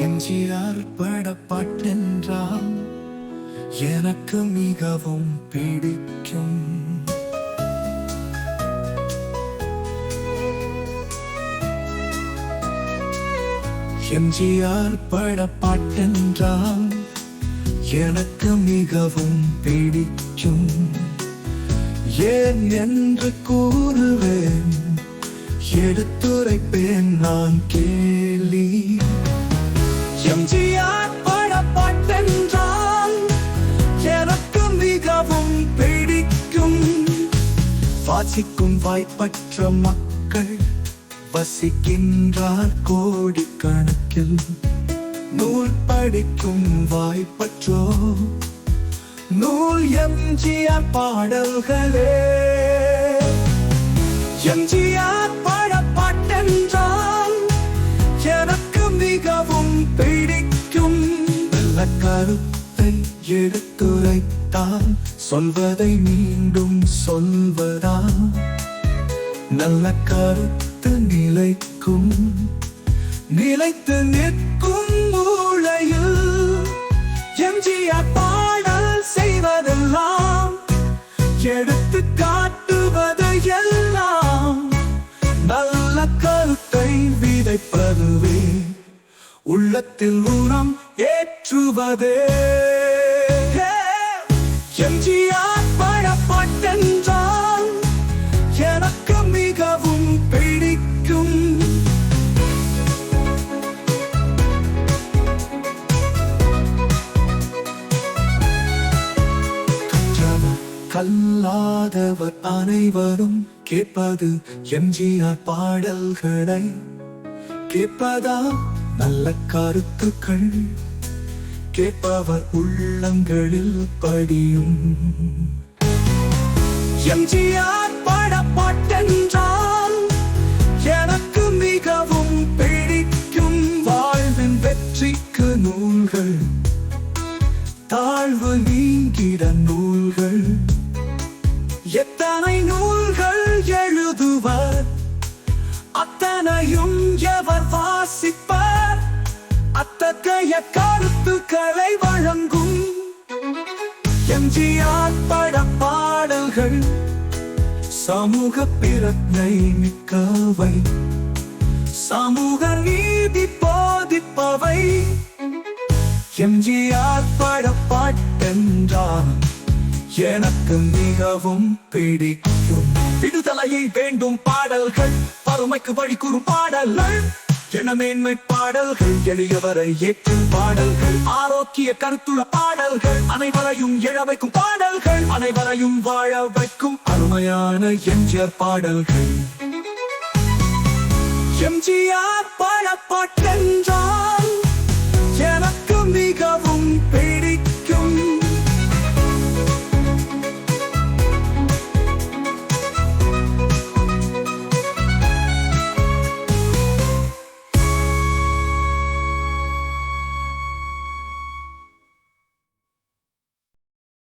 எம்ஜிஆர் படப்பாட்டென்றால் எனக்கு மிகவும் பிடிக்கும். எம்ஜிஆர் படப்பாட்டென்றால் எனக்கு மிகவும் பிடிக்கும். ஏன் என்று கூறுவேன் எடுத்துரைப்பேன் நான் கே வாசிக்கும் வாய்ப்பற்ற மக்கள் வசிக்கின்றார் கோடிக்கணக்கில். நூல் படிக்கும் வாய்ப்பற்றோ நூல் எம்ஜிஆர் பாடல்களே. எம்ஜிஆர் பாடப்பாட்டென்றால் எனக்கு மிகவும் பிடிக்கும். நல்ல கருத்தை எடுத்துரைத்தால் சொல்வதை மீண்டும் சொல்வதா? நல்ல கருத்து நிலைக்கும். நிலைத்து நிற்கும் மூளையில் எம்ஜிஆர் பாடல் செய்வதெல்லாம் எடுத்து காட்டுவதையெல்லாம் நல்ல கருத்தை விதைப்பதுவே. உள்ளத்தில் உரம் ஏற்றுவதே. எம்ஜிஆர் படப்பட்டென்றால் எனக்கு மிகவும் பிடிக்கும். கல்லாதவர் அனைவரும் கேட்பது எம்ஜிஆர் பாடல்களை கேட்பதா? நல்ல கருத்துக்கள். கேட்பவர் உள்ளங்களில் படியும். எம்ஜிஆர் பாடப்பாட்டென்றால் எனக்கு மிகவும் பிடிக்கும் வாழ்வின் வெற்றிக்கு நூல்கள். தாழ்வு நீங்கிட நூல்கள். எத்தனை நூல்கள் எழுதுவர்? அத்தனையும் எவர் வாசிப்பர்? அத்தகைய கருத்துக்களை வழங்கும் எம்ஜிஆர் பட பாடல்கள் சமூக பிரத்னை மிக்கவை சமூக நீதி போதிப்பவை. எம்ஜிஆர் பட பாட்டென்றால் எனக்கு மிகவும் பிடிக்கும். விடுதலையை வேண்டும் பாடல்கள் பருமைக்கு வழி கூறும் பாடல்கள். ஜனமேன்மை பாடல்கள் எளியவரை ஏற்றும் பாடல்கள் ஆரோக்கிய கருத்துள்ள பாடல்கள் அனைவரையும் இழவைக்கும் பாடல்கள் அனைவரையும் வாழ வைக்கும் அருமையான எம்ஜிஆர் பாடல்கள். எம்ஜிஆர் பட